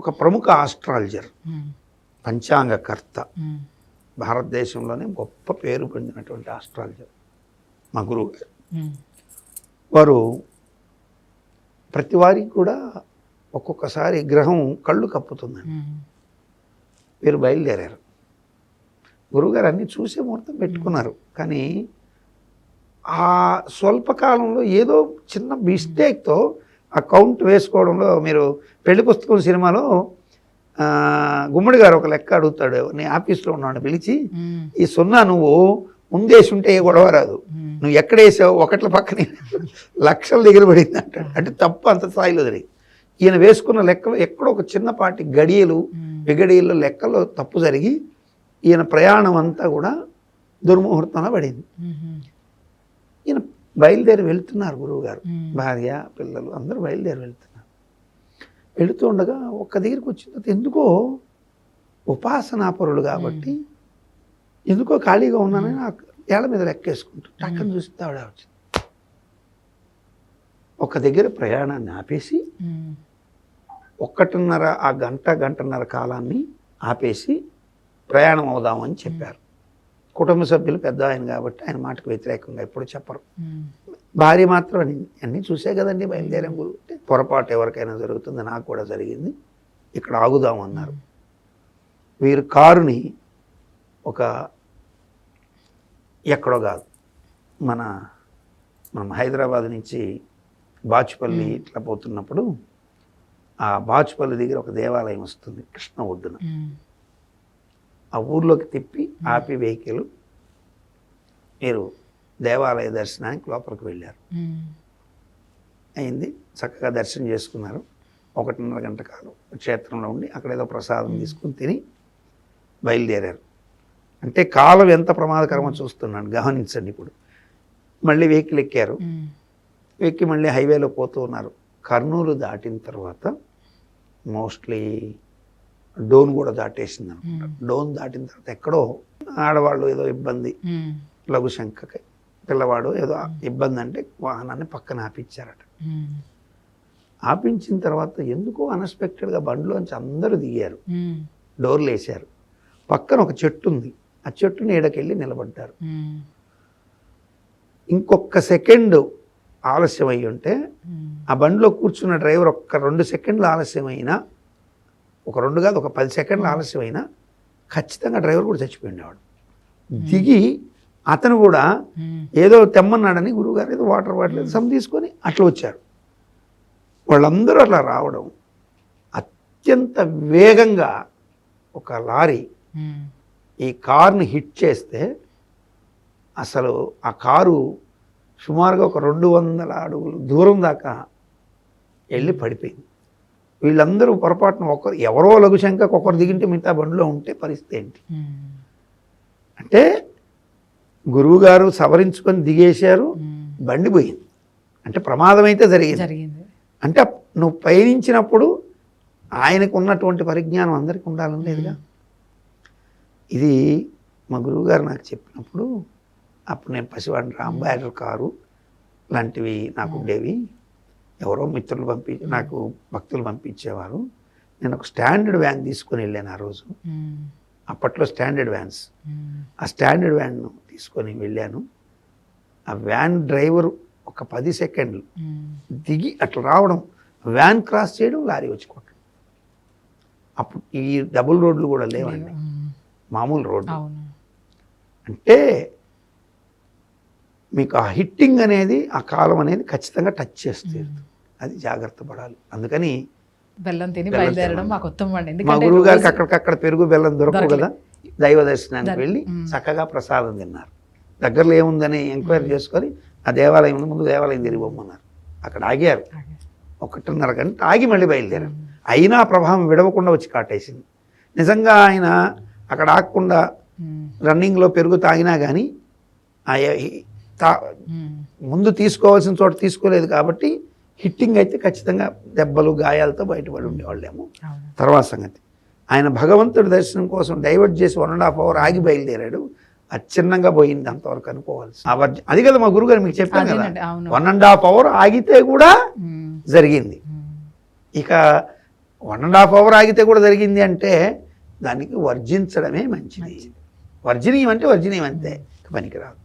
ఒక ప్రముఖ ఆస్ట్రాలజర్ పంచాంగకర్త. భారతదేశంలోనే గొప్ప పేరు పొందినటువంటి ఆస్ట్రాలజర్ మా గురువు గారు వారు ప్రతి వారికి కూడా ఒక్కొక్కసారి గ్రహం కళ్ళు కప్పుతుందండి. ఉమ్, వీరు బయలుదేరారు. గురువుగారు అన్నీ చూసే ముహూర్తం పెట్టుకున్నారు. కానీ ఆ స్వల్పకాలంలో ఏదో చిన్న మిస్టేక్తో ఆ కౌంట్ వేసుకోవడంలో మీరు పెళ్ళి పుస్తకం సినిమాలో గుమ్మడి గారు ఒక లెక్క అడుగుతాడు. నీ ఆఫీస్లో ఉన్నాడు పిలిచి ఈ సున్నా నువ్వు ముందేసి ఉంటే ఏ గొడవ రాదు. నువ్వు ఎక్కడ వేసావు ఒకట్ల పక్కనే లక్షల దగ్గర పడింది అంటాడు అంటే తప్పు అంత స్థాయిలో జరిగింది. ఈయన వేసుకున్న లెక్కలో ఎక్కడో ఒక చిన్నపాటి గడియలు ఉమ్, విగడియల్లో లెక్కలో తప్పు జరిగి ఈయన ప్రయాణం అంతా కూడా దుర్ముహూర్తంలో పడింది. ఈయన బయలుదేరి వెళ్తున్నారు గురువు గారు భార్య పిల్లలు అందరూ బయలుదేరి వెళ్తున్నారు. వెళుతూ ఉండగా ఒక్క దగ్గరికి వచ్చిన తర్వాత ఎందుకో ఉపాసనాపరులు కాబట్టి ఎందుకో ఖాళీగా ఉన్నానని ఏళ్ళ మీద లెక్కేసుకుంటూ టక్కన చూసి ఆవిడ వచ్చింది. ఒక దగ్గర ప్రయాణాన్ని ఆపేసి ఒక్కటిన్నర ఆ గంట గంటన్నర కాలాన్ని ఆపేసి ప్రయాణం అవుదామని చెప్పారు. కుటుంబ సభ్యులు పెద్ద ఆయన కాబట్టి ఆయన మాటకు వ్యతిరేకంగా ఎప్పుడు చెప్పరు. భార్య మాత్రం అని అన్నీ చూసే కదండి బయలుదేరాం గురువు పొరపాటు ఎవరికైనా జరుగుతుంది నాకు కూడా జరిగింది. ఇక్కడ ఆగుదాం అన్నారు. వీరు కారుని ఒక ఎక్కడో కాదు మన మనం హైదరాబాద్ నుంచి బాచుపల్లి ఇట్లా పోతున్నప్పుడు ఆ బాచుపల్లి దగ్గర ఒక దేవాలయం వస్తుంది కృష్ణ ఒడ్డున. ఆ ఊర్లోకి తిప్పి ఆపి వెహికల్ మీరు దేవాలయ దర్శనానికి లోపలికి వెళ్ళారు. అయింది. చక్కగా దర్శనం చేసుకున్నారు. ఒకటిన్నర గంట కాలం క్షేత్రంలో ఉండి అక్కడ ఏదో ప్రసాదం తీసుకుని తిని బయలుదేరారు. అంటే కాలం ఎంత ప్రమాదకరమో చూస్తున్నాను. గమనించండి ఇప్పుడు. మళ్ళీ వెహికల్ ఎక్కారు. ఎక్కి మళ్ళీ హైవేలో పోతూ ఉన్నారు. కర్నూలు దాటిన తర్వాత మోస్ట్లీ డోన్ కూడా దాటేసింది అనమాట ఉమ్, డోన్ దాటిన తర్వాత ఎక్కడో ఆడవాళ్ళు ఏదో ఇబ్బంది ఉమ్, లఘుశంకకి పిల్లవాడు ఏదో ఇబ్బంది అంటే వాహనాన్ని పక్కన ఆపిచ్చారట ఉమ్, ఆపించిన తర్వాత ఎందుకో అన్ఎక్స్పెక్టెడ్గా బండిలోంచి అందరూ దిగారు. డోర్లు వేసారు పక్కన ఒక చెట్టు ఉంది. ఆ చెట్టు నీడకెళ్ళి నిలబడ్డారు. ఇంకొక సెకండ్ ఆలస్యం అయ్యి ఉంటే ఆ బండిలో కూర్చున్న డ్రైవర్ ఒక్క రెండు సెకండ్లు ఆలస్యమైనా ఒక రెండు కాదు ఒక పది సెకండ్లు ఆలస్యమైనా ఖచ్చితంగా డ్రైవర్ కూడా చచ్చిపోయిండేవాడు. దిగి అతను కూడా ఉమ్, ఏదో తెమ్మన్నాడని గురువుగారు ఏదో వాటర్ బాటిల్ ఏదో సమ్ తీసుకొని అట్లా వచ్చారు. వాళ్ళందరూ అట్లా రావడం అత్యంత వేగంగా ఒక లారీ ఈ కార్ని హిట్ చేస్తే అసలు ఆ కారు సుమారుగా ఒక రెండు వందల అడుగులు దూరం దాకా వెళ్ళి పడిపోయింది. వీళ్ళందరూ పొరపాటున ఒకరు ఎవరో లఘుశంకకు ఒకరు దిగింటే మిగతా బండిలో ఉంటే పరిస్థితి ఏంటి? అంటే గురువుగారు సవరించుకొని దిగేశారు బండి పోయింది. అంటే ప్రమాదం అయితే జరిగింది. జరిగింది. అంటే నువ్వు పయనించినప్పుడు ఆయనకు ఉన్నటువంటి పరిజ్ఞానం అందరికీ ఉండాలని లేదుగా? ఇది మా గురువుగారు నాకు చెప్పినప్పుడు అప్పుడు నేను పసివాడిని రాంబాయర్ కారు లాంటివి నాకు ఉండేవి. ఎవరో మిత్రులు పంపి నాకు భక్తులు పంపించేవారు. నేను ఒక స్టాండర్డ్ వ్యాన్ తీసుకొని వెళ్ళాను ఆ రోజు. అప్పట్లో స్టాండర్డ్ వ్యాన్స్. ఆ స్టాండర్డ్ వ్యాన్ తీసుకొని వెళ్ళాను. ఆ వ్యాన్ డ్రైవర్ ఒక పది సెకండ్లు దిగి అట్లా రావడం వ్యాన్ క్రాస్ చేయడం లారీ వచ్చి కొట్టడం. అప్పుడు ఈ డబుల్ రోడ్లు కూడా లేవండి. మామూలు రోడ్డు అవును. అంటే మీకు ఆ హిట్టింగ్ అనేది ఆ కాలం అనేది ఖచ్చితంగా టచ్ చేస్తుంది అది జాగ్రత్త పడాలి. అందుకని బెల్లం తిని బయలుదేరడం. మాకు ఉత్తమం అండి ఎందుకంటే గురువు గారికి అక్కడికక్కడ పెరుగు బెల్లం దొరకవు. కదా. దైవ దర్శనానికి దర్- వెళ్ళి. చక్కగా ప్రసాదం తిన్నారు. దగ్గరలో ఏముందని ఎంక్వైరీ చేసుకొని ఆ దేవాలయం ఉంది, ముందు దేవాలయం తిరిగి పోమన్నారు అక్కడ ఆగారు. ఒకటిన్నర గంట ఆగి మళ్ళీ బయలుదేరారు. అయినా ప్రభావం విడవకుండా వచ్చి కాటేసింది. నిజంగా ఆయన అక్కడ ఆగకుండా రన్నింగ్లో పెరుగు తాగినా కానీ ముందు తీసుకోవాల్సిన చోట తీసుకోలేదు కాబట్టి హిట్టింగ్ అయితే ఖచ్చితంగా దెబ్బలు గాయాలతో బయటపడి ఉండేవాళ్ళేమో. తర్వాత సంగతి. ఆయన భగవంతుడి దర్శనం కోసం డైవర్ట్ చేసి వన్ అండ్ హాఫ్ అవర్ ఆగి బయలుదేరాడు. అది చిన్నగా పోయింది అంతవరకు అనుకోవాల్సి. అది కదా మా గురుగారు మీకు చెప్పాను కదా? వన్ అండ్ హాఫ్ అవర్ ఆగితే కూడా జరిగింది. ఇక వన్ అండ్ హాఫ్ అవర్ ఆగితే కూడా జరిగింది అంటే దానికి వర్జించడమే మంచిది. వర్జనీయం అంటే వర్జనీయం అంతే. పనికిరాదు.